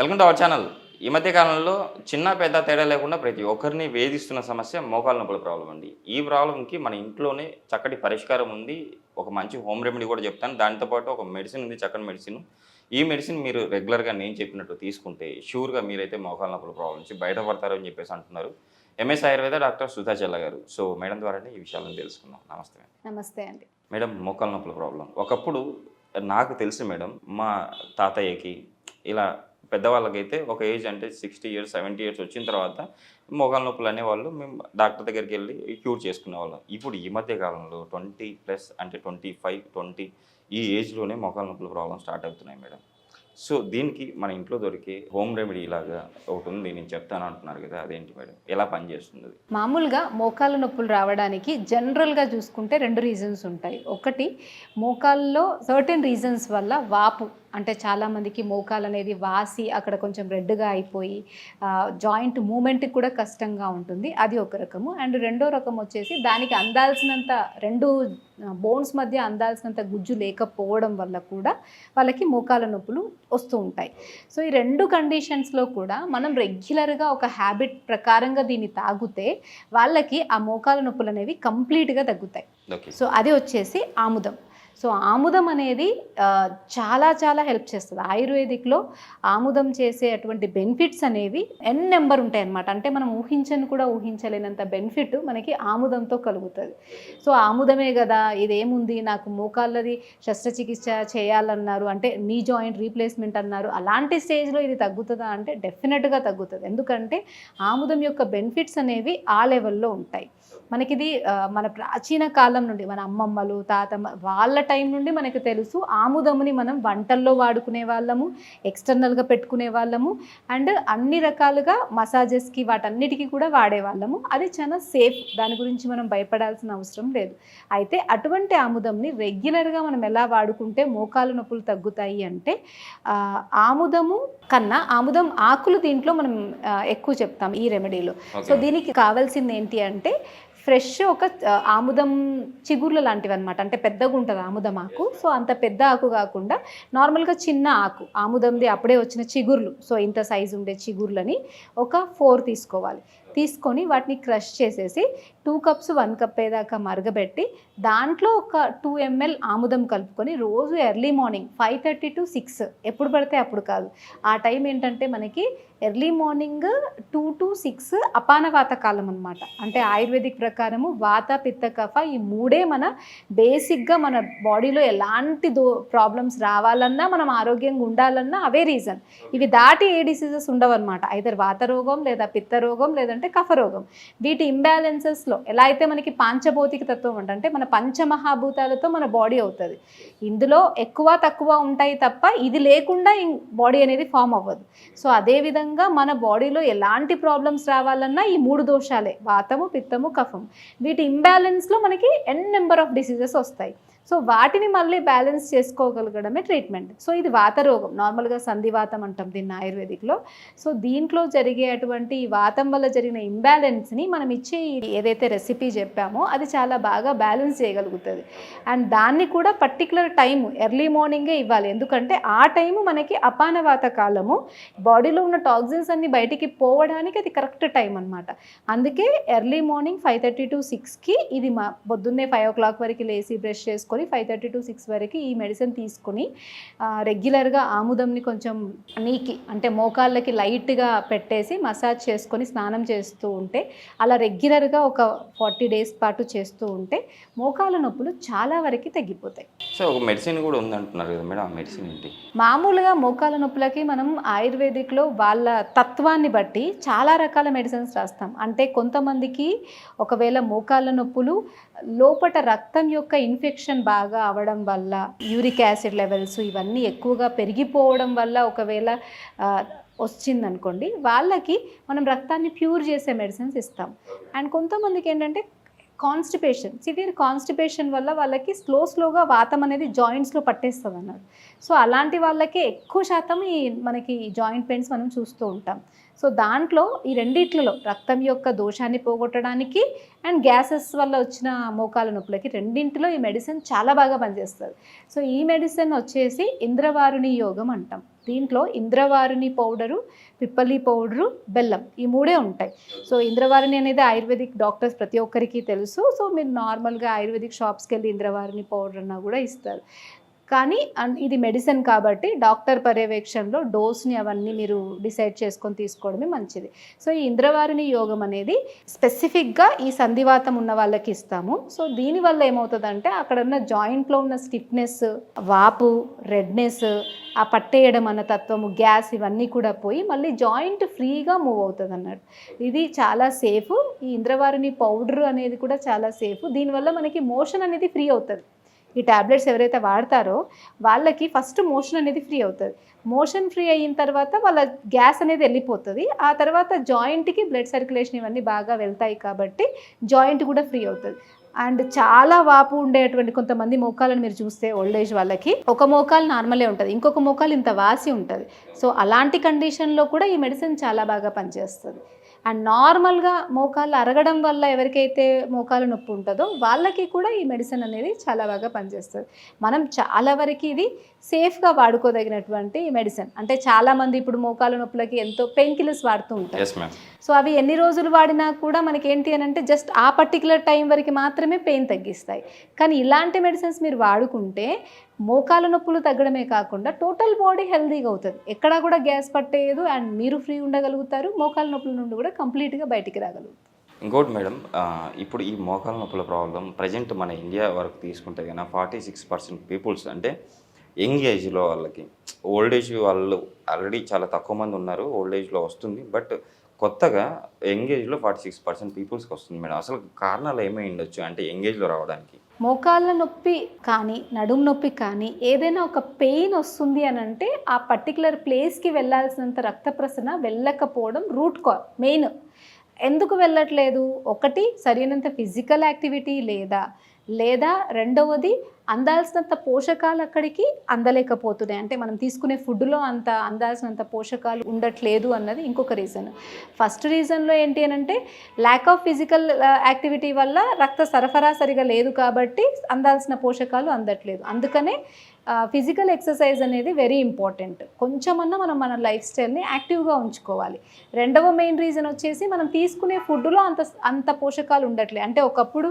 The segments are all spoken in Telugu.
Welcome to our channel. ఈ మధ్య కాలంలో చిన్న పెద్ద తేడా లేకుండా ప్రతి ఒక్కరిని వేధిస్తున్న సమస్య మోకాల నొప్పుల ప్రాబ్లం అండి. ఈ ప్రాబ్లంకి మన ఇంట్లోనే చక్కటి పరిష్కారం ఉంది. ఒక మంచి హోమ్ రెమెడీ కూడా చెప్తాను. దాంతోపాటు ఒక మెడిసిన్ ఉంది చక్కని మెడిసిన్. ఈ మెడిసిన్ మీరు రెగ్యులర్గా నేను చెప్పినట్టు తీసుకుంటే షూర్గా మీరైతే మోకాల నొప్పుల ప్రాబ్లం నుంచి బయటపడతారు అని చెప్పేసి అంటున్నారు. ఎంఎస్ ఆయుర్వేద డాక్టర్ సుధా చెల్ల గారు. సో మేడం ద్వారానే ఈ విషయాలను తెలుసుకుందాం. నమస్తే. నమస్తే అండి. మేడం మోకాల నొప్పుల ప్రాబ్లం. ఒకప్పుడు నాకు తెలుసు మేడం మా తాతయ్యకి ఇలా పెద్దవాళ్ళకైతే ఒక ఏజ్ అంటే సిక్స్టీ ఇయర్స్ సెవెంటీ ఇయర్స్ వచ్చిన తర్వాత మోకాల నొప్పులు అనేవాళ్ళు మేము డాక్టర్ దగ్గరికి వెళ్ళి క్యూర్ చేసుకునేవాళ్ళం ఇప్పుడు ఈ మధ్య కాలంలో ట్వంటీ ప్లస్ అంటే ట్వంటీ ఫైవ్ ట్వంటీ ఈ ఏజ్లోనే మోకాల నొప్పుల ప్రాబ్లం స్టార్ట్ అవుతున్నాయి మేడం. సో దీనికి మన ఇంట్లో దొరికే హోమ్ రెమెడీ ఇలాగా ఒకటి ఉంది. నేను చెప్తాను అంటున్నారు కదా అదేంటి మేడం? ఎలా పనిచేస్తుంది మామూలుగా మోకాళ్ళ నొప్పులు రావడానికి జనరల్గా చూసుకుంటే రెండు రీజన్స్ ఉంటాయి. ఒకటి మోకాల్లో సర్టెన్ రీజన్స్ వల్ల వాపు అంటే చాలామందికి మోకాలు అనేది వాసి అక్కడ కొంచెం రెడ్గా అయిపోయి జాయింట్ మూమెంట్కి కూడా కష్టంగా ఉంటుంది. అది ఒక రకము. అండ్ రెండో రకం వచ్చేసి దానికి అందాల్సినంత రెండు బోన్స్ మధ్య అందాల్సినంత గుజ్జు లేకపోవడం వల్ల కూడా వాళ్ళకి మోకాల నొప్పులు వస్తూ ఉంటాయి. సో ఈ రెండు కండిషన్స్లో కూడా మనం రెగ్యులర్గా ఒక హ్యాబిట్ ప్రకారంగా దీన్ని తాగితే వాళ్ళకి ఆ మోకాల నొప్పులు అనేవి కంప్లీట్గా తగ్గుతాయి. సో అది వచ్చేసి ఆముదం. సో ఆముదం అనేది చాలా చాలా హెల్ప్ చేస్తుంది. ఆయుర్వేదిక్లో ఆముదం చేసే అటువంటి బెనిఫిట్స్ అనేవి ఎన్ నెంబర్ ఉంటాయి అన్నమాట అంటే మనం ఊహించని కూడా ఊహించలేనంత బెనిఫిట్ మనకి ఆముదంతో కలుగుతుంది. సో ఆముదమే కదా ఇదేముంది? నాకు మోకాళ్ళది శస్త్రచికిత్స చేయాలన్నారు అంటే నీ జాయింట్ రీప్లేస్మెంట్ అన్నారు అలాంటి స్టేజ్లో ఇది తగ్గుతుందా అంటే డెఫినెట్గా తగ్గుతుంది. ఎందుకంటే ఆముదం యొక్క బెనిఫిట్స్ అనేవి ఆ లెవెల్లో ఉంటాయి. మనకిది మన ప్రాచీన కాలం నుండి మన అమ్మమ్మలు తాతమ్మ వాళ్ళ టైం నుండి మనకు తెలుసు ఆముదముని మనం వంటల్లో వాడుకునే వాళ్ళము ఎక్స్టర్నల్గా పెట్టుకునే వాళ్ళము అండ్ అన్ని రకాలుగా మసాజెస్కి వాటన్నిటికీ కూడా వాడేవాళ్ళము అది చాలా సేఫ్ దాని గురించి మనం భయపడాల్సిన అవసరం లేదు. అయితే అటువంటి ఆముదంని రెగ్యులర్గా మనం ఎలా వాడుకుంటే మోకాలు నొప్పులు తగ్గుతాయి అంటే ఆముదము కన్నా ఆముదం ఆకులు దీంట్లో మనం ఎక్కువ చెప్తాం ఈ రెమెడీలో. సో దీనికి కావాల్సింది ఏంటి అంటే ఫ్రెష్ ఒక ఆముదం చిగుర్లు లాంటివి అనమాట అంటే పెద్దగా ఉంటుంది ఆముదం ఆకు. సో అంత పెద్ద ఆకు కాకుండా నార్మల్గా చిన్న ఆకు. ఆముదంది అప్పుడే వచ్చిన చిగుర్లు. సో ఇంత సైజు ఉండే చిగుర్లని ఒక ఫోర్ తీసుకోవాలి. తీసుకొని వాటిని క్రష్ చేసేసి టూ కప్స్ వన్ కప్ అయ్యేదాకా మరగబెట్టి దాంట్లో ఒక టూ ఎంఎల్ ఆముదం కలుపుకొని రోజు early morning five thirty to six ఎప్పుడు పడితే అప్పుడు కాదు. ఆ టైం ఏంటంటే మనకి early morning two to six అపానవాత కాలం అనమాట అంటే ఆయుర్వేదిక్ ప్రకారము వాత పిత్త కఫ ఈ మూడే మన బేసిక్గా మన బాడీలో ఎలాంటి దో ప్రాబ్లమ్స్ రావాలన్నా మనం ఆరోగ్యంగా ఉండాలన్నా అవే రీజన్. ఇవి దాటి ఏ డిసీజెస్ ఉండవన్నమాట. ఐదర్ వాత రోగం లేదా పిత్త రోగం లేదంటే కఫ రోగం వీటి ఇంబ్యాలెన్సెస్లో ఎలా అయితే మనకి పాంచభౌతిక తత్వం అంటే మన పంచమహాభూతాలతో మన బాడీ అవుతుంది. ఇందులో ఎక్కువ తక్కువ ఉంటాయి తప్ప ఇది లేకుండా బాడీ అనేది ఫామ్ అవ్వదు. సో అదేవిధంగా మన బాడీలో ఎలాంటి ప్రాబ్లమ్స్ రావాలన్నా ఈ మూడు దోషాలే వాతము పిత్తము కఫం వీటి ఇంబ్యాలెన్స్లో మనకి ఎన్ నెంబర్ ఆఫ్ డిసీజెస్ వస్తాయి. సో వాటిని మళ్ళీ బ్యాలెన్స్ చేసుకోగలగడమే ట్రీట్మెంట్. సో ఇది వాత రోగం. నార్మల్గా సంధివాతం అంటాం దీన్ని ఆయుర్వేదిక్లో. సో దీంట్లో జరిగే అటువంటి వాతం వల్ల జరిగిన ఇంబ్యాలెన్స్ని మనం ఇచ్చే ఏదైతే రెసిపీ చెప్పామో అది చాలా బాగా బ్యాలెన్స్ చేయగలుగుతుంది. అండ్ దాన్ని కూడా పర్టికులర్ టైము ఎర్లీ మార్నింగే ఇవ్వాలి. ఎందుకంటే ఆ టైము మనకి అపానవాత కాలము. బాడీలో ఉన్న టాక్సిన్స్ అన్ని బయటికి పోవడానికి అది కరెక్ట్ టైం అనమాట అందుకే early morning five thirty to సిక్స్కి ఇది మా పొద్దున్నే ఫైవ్ ఓ క్లాక్ వరకు లేచి బ్రష్ చేసుకొని ఫైవ్ థర్టీ టు సిక్స్ వరకు ఈ మెడిసిన్ తీసుకొని రెగ్యులర్గా ఆముదంని కొంచెం నీకి అంటే మోకాళ్ళకి లైట్గా పెట్టేసి మసాజ్ చేసుకొని స్నానం చేస్తూ ఉంటే అలా రెగ్యులర్గా ఒక ఫార్టీ డేస్ పాటు చేస్తూ ఉంటే మోకాళ్ళ నొప్పులు చాలా వరకు తగ్గిపోతాయి. సో ఒక మెడిసిన్ కూడా ఉంది అంటున్నారు కదా మేడం ఆ మెడిసిన్ ఏంటి? మామూలుగా మోకాల నొప్పులకి మనం ఆయుర్వేదిక్లో వాళ్ళ తత్వాన్ని బట్టి చాలా రకాల మెడిసిన్స్ రాస్తాం. అంటే కొంతమందికి ఒకవేళ మోకాళ్ళ నొప్పులు లోపట రక్తం యొక్క ఇన్ఫెక్షన్ బాగా అవడం వల్ల యూరిక్ యాసిడ్ లెవెల్స్ ఇవన్నీ ఎక్కువగా పెరిగిపోవడం వల్ల ఒకవేళ వచ్చిందనుకోండి వాళ్ళకి మనం రక్తాన్ని ప్యూర్ చేసే మెడిసిన్స్ ఇస్తాం. అండ్ కొంతమందికి ఏంటంటే కాన్స్టిపేషన్ సివియర్ కాన్స్టిపేషన్ వల్ల వాళ్ళకి స్లో స్లోగా వాతం అనేది జాయింట్స్లో పట్టేస్తుంది అన్నారు సో అలాంటి వాళ్ళకే ఎక్కువ శాతం ఈ మనకి జాయింట్ పెయిన్స్ మనం చూస్తూ ఉంటాం. సో దాంట్లో ఈ రెండిట్లలో రక్తం యొక్క దోషాన్ని పోగొట్టడానికి అండ్ గ్యాసెస్ వల్ల వచ్చిన మోకాల నొప్పులకి రెండింటిలో ఈ మెడిసిన్ చాలా బాగా పనిచేస్తుంది. సో ఈ మెడిసిన్ వచ్చేసి ఇంద్రవారుని యోగం అంటాం. దీంట్లో ఇంద్రవారుని పౌడరు పిప్పలి పౌడరు బెల్లం ఈ మూడే ఉంటాయి. సో ఇంద్రవారిని అనేది ఆయుర్వేదిక్ డాక్టర్స్ ప్రతి ఒక్కరికి తెలుసు. సో మీరు నార్మల్గా ఆయుర్వేదిక్ షాప్స్కి వెళ్ళి ఇంద్రవారిని పౌడర్ అన్నా కూడా ఇస్తారు. కానీ ఇది మెడిసిన్ కాబట్టి డాక్టర్ పర్యవేక్షణలో డోస్ని అవన్నీ మీరు డిసైడ్ చేసుకొని తీసుకోవడమే మంచిది. సో ఈ ఇంద్రవారిని యోగం అనేది స్పెసిఫిక్గా ఈ సంధివాతం ఉన్న వాళ్ళకి ఇస్తాము. సో దీనివల్ల ఏమవుతుందంటే అక్కడ ఉన్న జాయింట్లో ఉన్న స్టిఫ్నెస్ వాపు రెడ్నెస్ ఆ పట్టేయడం అన్న తత్వము గ్యాస్ ఇవన్నీ కూడా పోయి మళ్ళీ జాయింట్ ఫ్రీగా మూవ్ అవుతుంది అన్నట్టు ఇది చాలా సేఫ్ ఈ ఇంద్రవారిని పౌడర్ అనేది కూడా చాలా సేఫ్ దీనివల్ల మనకి మోషన్ అనేది ఫ్రీ అవుతుంది. ఈ ట్యాబ్లెట్స్ ఎవరైతే వాడతారో వాళ్ళకి ఫస్ట్ మోషన్ అనేది ఫ్రీ అవుతుంది. మోషన్ ఫ్రీ అయిన తర్వాత వాళ్ళ గ్యాస్ అనేది వెళ్ళిపోతుంది. ఆ తర్వాత జాయింట్కి బ్లడ్ సర్క్యులేషన్ ఇవన్నీ బాగా వెళ్తాయి కాబట్టి జాయింట్ కూడా ఫ్రీ అవుతుంది. అండ్ చాలా వాపు ఉండేటువంటి కొంతమంది మోకాలను మీరు చూస్తే ఓల్డ్ ఏజ్ వాళ్ళకి ఒక మోకాలు నార్మలే ఉంటుంది ఇంకొక మోకాలు ఇంత వాసి ఉంటుంది. సో అలాంటి కండిషన్లో కూడా ఈ మెడిసిన్ చాలా బాగా పనిచేస్తుంది. అండ్ నార్మల్గా మోకాళ్ళు అరగడం వల్ల ఎవరికైతే మోకాలు నొప్పి ఉంటుందో వాళ్ళకి కూడా ఈ మెడిసిన్ అనేది చాలా బాగా పనిచేస్తుంది. మనం చాలా వరకు ఇది సేఫ్గా వాడుకోదగినటువంటి మెడిసిన్ అంటే చాలామంది ఇప్పుడు మోకాలు నొప్పులకి ఎంతో పెయిన్ కిల్లర్స్ వాడుతూ ఉంటారు. సో అవి ఎన్ని రోజులు వాడినా కూడా మనకి ఏంటి అని అంటే జస్ట్ ఆ పర్టికులర్ టైం వరకు మాత్రమే పెయిన్ తగ్గిస్తాయి. కానీ ఇలాంటి మెడిసిన్స్ మీరు వాడుకుంటే మోకాల నొప్పులు తగ్గడమే కాకుండా టోటల్ బాడీ హెల్దీగా అవుతుంది. ఎక్కడా కూడా గ్యాస్ పట్టేయదు అండ్ మీరు ఫ్రీ ఉండగలుగుతారు మోకాల నొప్పుల నుండి కూడా కంప్లీట్గా బయటికి రాగలుగుతారు. ఇంకోటి మేడం ఇప్పుడు ఈ మోకాల నొప్పుల ప్రాబ్లం ప్రజెంట్ మన ఇండియా వరకు తీసుకుంటే కన్నా ఫార్టీ సిక్స్ పర్సెంట్ పీపుల్స్ అంటే యంగ్ ఏజ్లో వాళ్ళకి ఓల్డ్ ఏజ్ వాళ్ళు ఆల్రెడీ చాలా తక్కువ మంది ఉన్నారు ఓల్డ్ ఏజ్లో వస్తుంది బట్ కొత్తగా యంగ్ ఏజ్లో ఫార్టీ సిక్స్ పర్సెంట్ పీపుల్స్కి వస్తుంది మేడం. అసలు కారణాలు ఏమై ఉండొచ్చు అంటే యంగ్ ఏజ్లో రావడానికి? మోకాళ్ళ నొప్పి కానీ నడుము నొప్పి కానీ ఏదైనా ఒక పెయిన్ వస్తుంది అని అంటే ఆ పర్టికులర్ ప్లేస్కి వెళ్ళాల్సినంత రక్త ప్రసరణ వెళ్ళకపోవడం రూట్ కాల్ మెయిన్. ఎందుకు వెళ్ళట్లేదు? ఒకటి సరైనంత ఫిజికల్ యాక్టివిటీ లేదా లేదా రెండవది అందాల్సినంత పోషకాలు అక్కడికి అందలేకపోతున్నాయి. అంటే మనం తీసుకునే ఫుడ్లో అంత అందాల్సినంత పోషకాలు ఉండట్లేదు అన్నది ఇంకొక రీజన్ ఫస్ట్ రీజన్లో ఏంటి అని అంటే ల్యాక్ ఆఫ్ ఫిజికల్ యాక్టివిటీ వల్ల రక్త సరఫరా సరిగా లేదు కాబట్టి అందాల్సిన పోషకాలు అందట్లేదు. అందుకనే uh, ఫిజికల్ ఎక్సర్సైజ్ అనేది వెరీ ఇంపార్టెంట్ కొంచెమన్నా మనం మన లైఫ్ స్టైల్ని యాక్టివ్గా ఉంచుకోవాలి. రెండవ మెయిన్ రీజన్ వచ్చేసి మనం తీసుకునే ఫుడ్లో అంత అంత పోషకాలు ఉండట్లేదు అంటే ఒకప్పుడు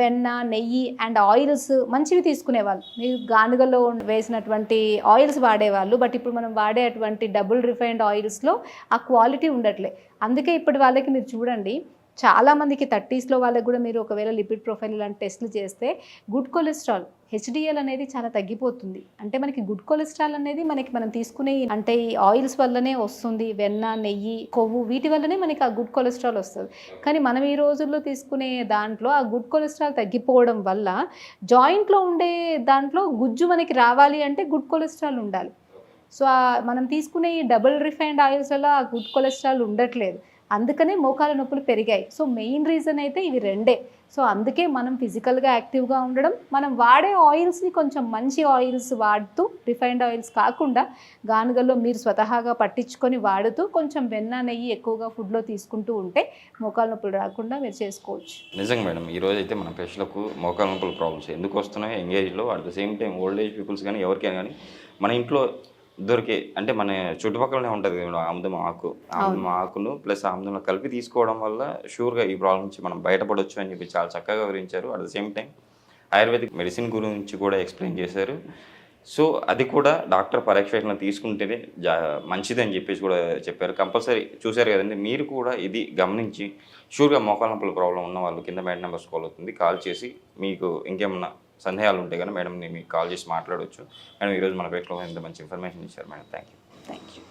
వెన్న నెయ్యి అండ్ ఆయిల్స్ మంచివి తీసుకునేవాళ్ళు. మీరు గానుగలో వేసినటువంటి ఆయిల్స్ వాడేవాళ్ళు బట్ ఇప్పుడు మనం వాడే అటువంటి డబుల్ రిఫైన్డ్ ఆయిల్స్లో ఆ క్వాలిటీ ఉండట్లే. అందుకే ఇప్పటి వాళ్ళకి మీరు చూడండి చాలా మందికి థర్టీస్లో వాళ్ళకి కూడా మీరు ఒకవేళ లిపిడ్ ప్రొఫైల్ ఇలాంటి టెస్ట్లు చేస్తే గుడ్ కొలెస్ట్రాల్ హెచ్డిఎల్ అనేది చాలా తగ్గిపోతుంది. అంటే మనకి గుడ్ కొలెస్ట్రాల్ అనేది మనకి మనం తీసుకునే అంటే ఈ ఆయిల్స్ వల్లనే వస్తుంది వెన్న నెయ్యి కొవ్వు వీటి వల్లనే మనకి ఆ గుడ్ కొలెస్ట్రాల్ వస్తుంది. కానీ మనం ఈ రోజుల్లో తీసుకునే దాంట్లో ఆ గుడ్ కొలెస్ట్రాల్ తగ్గిపోవడం వల్ల జాయింట్లో ఉండే దాంట్లో గుజ్జు మనకి రావాలి అంటే గుడ్ కొలెస్ట్రాల్ ఉండాలి. సో మనం తీసుకునే ఈ డబుల్ రిఫైన్డ్ ఆయిల్స్లలో ఆ గుడ్ కొలెస్ట్రాల్ ఉండట్లేదు. అందుకనే మోకాల నొప్పులు పెరిగాయి. సో మెయిన్ రీజన్ అయితే ఇవి రెండే. సో అందుకే మనం ఫిజికల్గా యాక్టివ్గా ఉండడం మనం వాడే ఆయిల్స్ని కొంచెం మంచి ఆయిల్స్ వాడుతూ రిఫైన్డ్ ఆయిల్స్ కాకుండా గానుగల్లో మీరు స్వతహాగా పట్టించుకొని వాడుతూ కొంచెం వెన్న నెయ్యి ఎక్కువగా ఫుడ్లో తీసుకుంటూ ఉంటే మోకాల నొప్పులు రాకుండా మీరు చేసుకోవచ్చు. నిజంగా మేడం ఈ రోజు అయితే మన పేషెంట్లకు మోకాల నొప్పుల ప్రాబ్లమ్స్ ఎందుకు వస్తున్నాయి? యంగ్ ఏజ్లో at the same time old age peoples కానీ ఎవరికైనా కానీ మన ఇంట్లో దొరికే అంటే మన చుట్టుపక్కలనే ఉంటుంది ఆముదం ఆకు. ఆముదం ఆకును ప్లస్ ఆముదంలో కలిపి తీసుకోవడం వల్ల షూర్గా ఈ ప్రాబ్లం నుంచి మనం బయటపడవచ్చు అని చెప్పి చాలా చక్కగా వివరించారు. At the same time Ayurvedic medicine గురించి కూడా ఎక్స్ప్లెయిన్ చేశారు. సో అది కూడా డాక్టర్ పరీక్షణ తీసుకుంటేనే జా మంచిదని చెప్పేసి కూడా చెప్పారు. కంపల్సరీ చూశారు కదండి మీరు కూడా ఇది గమనించి షూర్గా మోకాల నొప్పుల ప్రాబ్లం ఉన్న వాళ్ళు కింద మేడం నెంబర్స్ కాల్ అవుతుంది కాల్ చేసి మీకు ఇంకేమన్నా సందేహాలు ఉంటే కానీ మేడం మీకు కాల్ చేసి మాట్లాడవచ్చు మేడం ఈరోజు మన పేట్లో ఇంత మంచి ఇన్ఫర్మేషన్ ఇచ్చారు madam. Thank you thank you